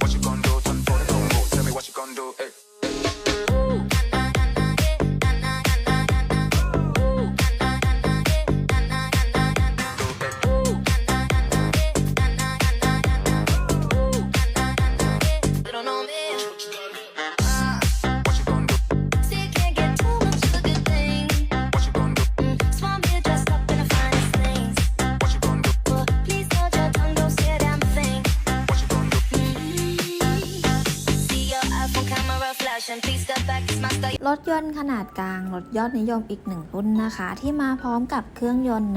What you gonna do? Turn for the combo. Tell me what you gonna do. Hey. don't รถยนต์ขนาดกลาง รถยอดนิยมอีกหนึ่งรุ่นนะคะ ที่มาพร้อมกับเครื่องยนต์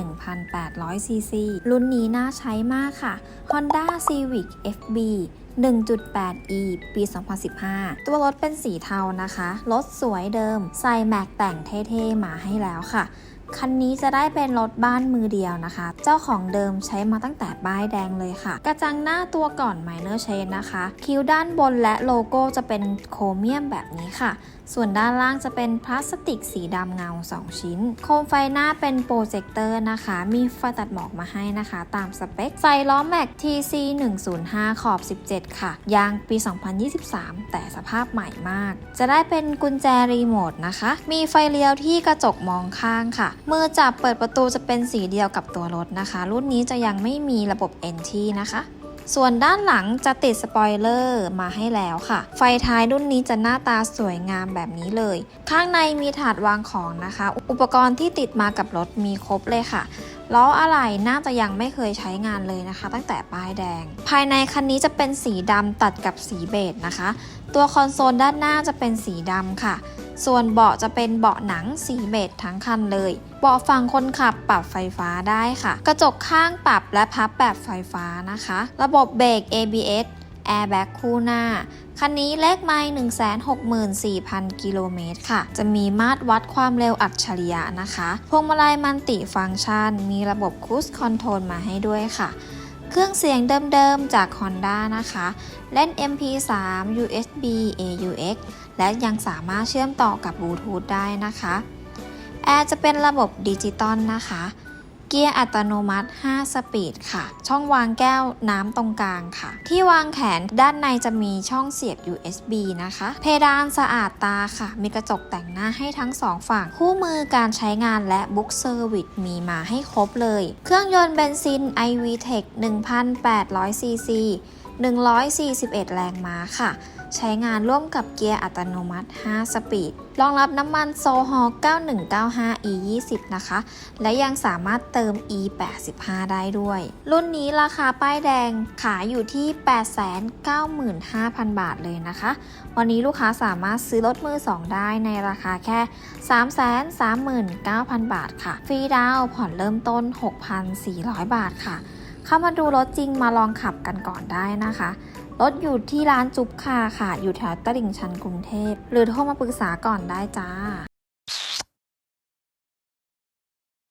1,800 ซีซี รุ่นนี้น่าใช้มากค่ะ Honda Civic FB 1.8e ปี 2015 ตัวรถเป็นสีเทานะคะ รถสวยเดิม ใส่แม็กแต่งเท่ๆ มาให้แล้วค่ะ คันนี้จะได้เป็นรถบ้านมือเดียวนะคะ เจ้าของเดิมใช้มาตั้งแต่ป้ายแดงเลยค่ะ กระจังหน้าตัวก่อน Minor Change นะคะ คิ้วด้านบนและโลโก้จะเป็นโครเมียมแบบนี้ค่ะ ส่วนด้านล่างจะเป็นพลาสติกสีดำเงา 2 ชิ้น โคมไฟหน้าเป็นโปรเจคเตอร์นะคะ มีไฟตัดหมอกมาให้นะคะ ตามสเปค ใส่ล้อแม็ก TC 105 ขอบ 17 ค่ะ ยางปี 2023 แต่สภาพใหม่มาก จะได้เป็นกุญแจรีโมทนะคะ มีไฟเลี้ยวที่กระจกมองข้างค่ะมือจับเปิดประตูจะเป็นสีเดียวกับตัวรถนะคะ รุ่นนี้จะยังไม่มีระบบ NT นะคะ ส่วนด้านหลังจะติดสปอยเลอร์มาให้แล้วค่ะ ไฟท้ายรุ่นนี้จะหน้าตาสวยงามแบบนี้เลย ข้างในมีถาดวางของนะคะ อุปกรณ์ที่ติดมากับรถมีครบเลยค่ะล้ออะไหล่น่าจะยังไม่เคยใช้งานเลยนะคะ ตั้งแต่ป้ายแดง ภายในคันนี้จะเป็นสีดำตัดกับสีเบจนะคะ ตัวคอนโซลด้านหน้าจะเป็นสีดำค่ะ ส่วนเบาะจะเป็นเบาะหนังสีเบจทั้งคันเลย เบาะฝั่งคนขับปรับไฟฟ้าได้ค่ะ กระจกข้างปรับและพับแบบไฟฟ้านะคะ ระบบเบรก ABS Airbag คู่หน้า คันนี้เลขไมล์164,000 กิโลเมตรค่ะ จะมีมาตรวัดความเร็วอัจฉริยะนะคะ พวงมาลัยมันติฟังก์ชัน มีระบบค u ู e คอนโทรลมาให้ด้วยค่ะ เครื่องเสียงเดิมๆจาก Honda นะคะ เล่น MP3 USB AUX และยังสามารถเชื่อมต่อกับบลูทูธได้นะคะแอร์จะเป็นระบบดิจิตอลนะคะ เกียร์อัตโนมัติ 5 สปีดค่ะ ช่องวางแก้วน้ำตรงกลางค่ะ ที่วางแขนด้านในจะมีช่องเสียบ USB นะคะ เพดานสะอาดตาค่ะ มีกระจกแต่งหน้าให้ทั้งสองฝั่ง คู่มือการใช้งานและบุ๊กเซอร์วิสมีมาให้ครบเลย เครื่องยนต์เบนซิน iVTEC 1,800 cc 141 แรงม้าค่ะ ใช้งานร่วมกับเกียร์อัตโนมัติ 5 สปีด รองรับน้ำมันโซฮอล9195 E20 นะคะ และยังสามารถเติม E85 ได้ด้วย รุ่นนี้ราคาป้ายแดงขายอยู่ที่ 895,000 บาทเลยนะคะ วันนี้ลูกค้าสามารถซื้อรถมือ 2 ได้ในราคาแค่ 339,000 บาทค่ะ ฟรีดาวน์ผ่อนเริ่มต้น 6,400 บาทค่ะ เข้ามาดูรถจริงมาลองขับกันก่อนได้นะคะ รถอยู่ที่ร้านจุ๊บคาค่ะ อยู่แถวตลิ่งชันกรุงเทพ หรือโทรมาปรึกษาก่อนได้จ้า